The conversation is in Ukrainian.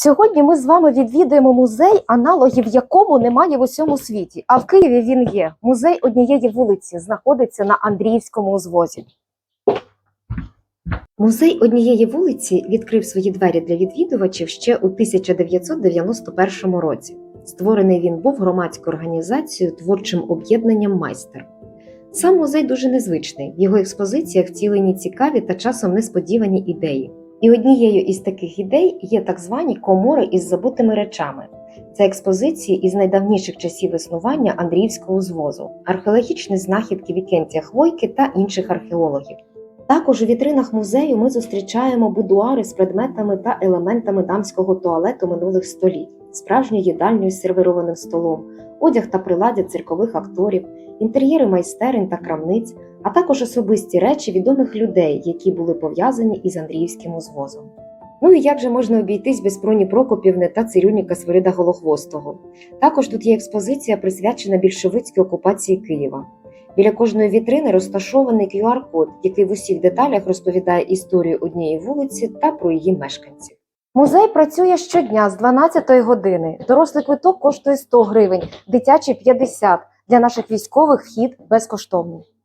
Сьогодні ми з вами відвідуємо музей, аналогів якому немає в усьому світі. А в Києві він є. Музей однієї вулиці знаходиться на Андріївському узвозі. Музей однієї вулиці відкрив свої двері для відвідувачів ще у 1991 році. Створений він був громадською організацією творчим об'єднанням майстер. Сам музей дуже незвичний. В його експозиціях втілені цікаві та часом несподівані ідеї. І однією із таких ідей є так звані комори із забутими речами. Це експозиції із найдавніших часів існування Андріївського звозу, археологічні знахідки Вікентія Хвойки та інших археологів. Також у вітринах музею ми зустрічаємо будуари з предметами та елементами дамського туалету минулих століть, справжню їдальню з сервірованим столом, одяг та приладдя циркових акторів, інтер'єри майстерень та крамниць, а також особисті речі відомих людей, які були пов'язані із Андріївським узвозом. Ну і як же можна обійтись без Проні Прокопівни та цирюльника Свирида Голохвостого? Також тут є експозиція, присвячена більшовицькій окупації Києва. Біля кожної вітрини розташований QR-код, який в усіх деталях розповідає історію однієї вулиці та про її мешканців. Музей працює щодня з 12 години. Дорослий квиток коштує 100 гривень, дитячий 50. Для наших військових вхід безкоштовний.